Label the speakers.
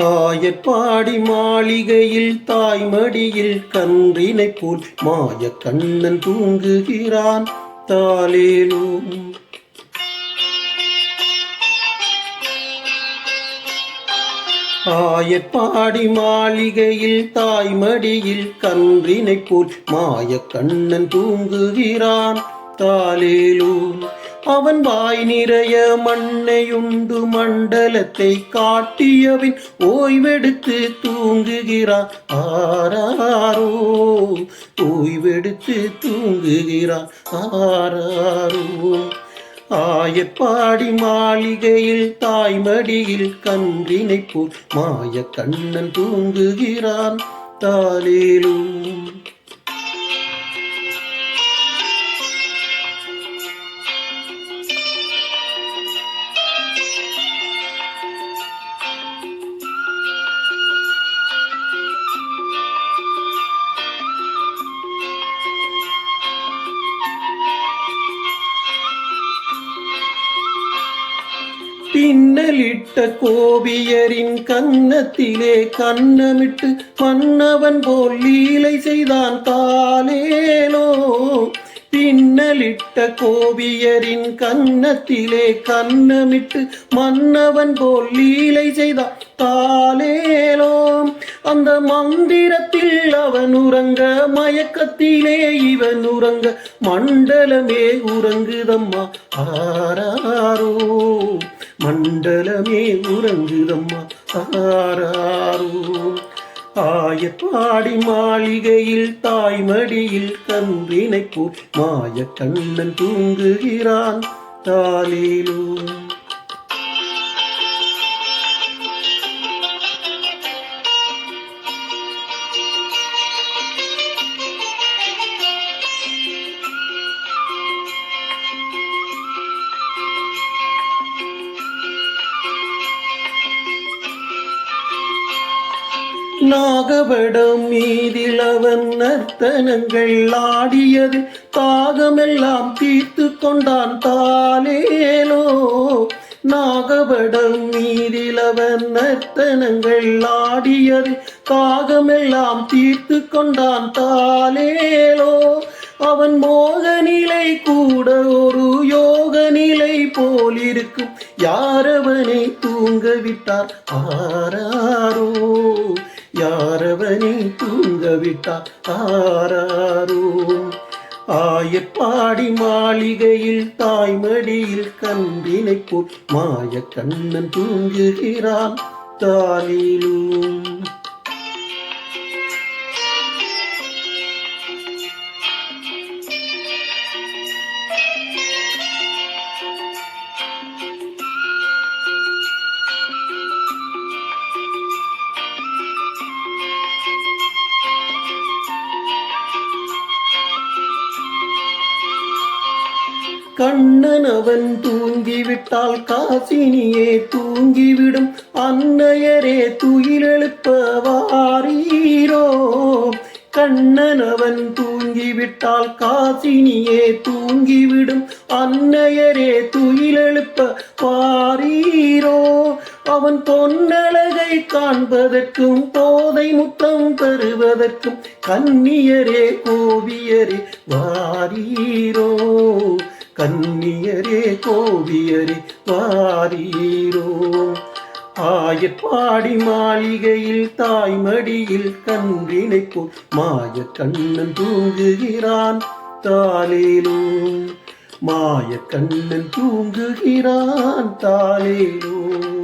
Speaker 1: ஆயப்பாடி மாளிகையில் தாய்மடியில் கன்றினை போல் மாய கண்ணன் தூங்குகிறான் தாலேலும் ஆயப்பாடி மாளிகையில் தாய்மடியில் கன்றினை போல் மாய கண்ணன் தூங்குகிறான் தாலேலும் அவன் வாய் நிறைய மண்ணையுண்டு மண்டலத்தை காட்டியவின் ஓய்வெடுத்து தூங்குகிறான். ஆராரோ ஓய்வெடுத்து தூங்குகிறான். ஆராரோ ஆயப்பாடி மாளிகையில் தாய்மடியில் கன்றினை போல் மாய கண்ணன் தூங்குகிறான். தாலேலும் பின்னலிட்ட கோபியரின் கன்னத்திலே கண்ணமிட்டு மன்னவன் போல் லீலை செய்தான் தாலேலோ பின்னலிட்ட கோபியரின் கன்னத்திலே கண்ணமிட்டு மன்னவன் போல் லீலை செய்தான் தாலேலோ அந்த மந்திரத்தில் அவன் உறங்க மயக்கத்திலே இவன் உறங்க மண்டலமே உறங்குதம்மா ஆராரோ? மண்டலமே உறங்குதம்மா. ஆராரோ. ஆயப்பாடி மாளிகையில் தாய்மடியில் கன்றினை போல் மாய கண்ணன் தூங்குகிறான். தாலேலும் நாகபடம் மீதில் அவன் நர்த்தனங்கள் ஆடியது தாகமெல்லாம் தீர்த்து கொண்டான் தாலேலோ நாகபடம் மீதில் அவன் நர்த்தனங்கள் ஆடியது தாகமெல்லாம் தீர்த்து கொண்டான் தாலேலோ அவன் மோக நிலை கூட ஒரு யோக நிலை போலிருக்கும். யாரவனை தூங்க விட்டார் ஆராரோ? யாரவனை தூங்க விட்டார் ஆராரோ? ஆயப்பாடி மாளிகையில் தாய்மடியில் கன்றினை போல் மாய கண்ணன் தூங்குகிறான் தாலிலும் கண்ணன் அவன் தூங்கிவிட்டால் காசினியே தூங்கிவிடும். அன்னையரே துயிலெழுப்ப வாரீரோ கண்ணன் அவன் தூங்கிவிட்டால் காசினியே தூங்கிவிடும். அன்னையரே துயிலெழுப்ப வாரீரோ அவன் பொன்னழகை காண்பதற்கும் போதை முத்தம் தருவதற்கும் கன்னியரே கோவியரே வாரீரோ? கண்ணியரே கோவியரே வாரீரோ ஆயப்பாடி மாளிகையில் தாய்மடியில் கன்றினை போல் மாய கண்ணன் தூங்குகிறான் தாலேலும் மாய கண்ணன் தூங்குகிறான் தாலேலும்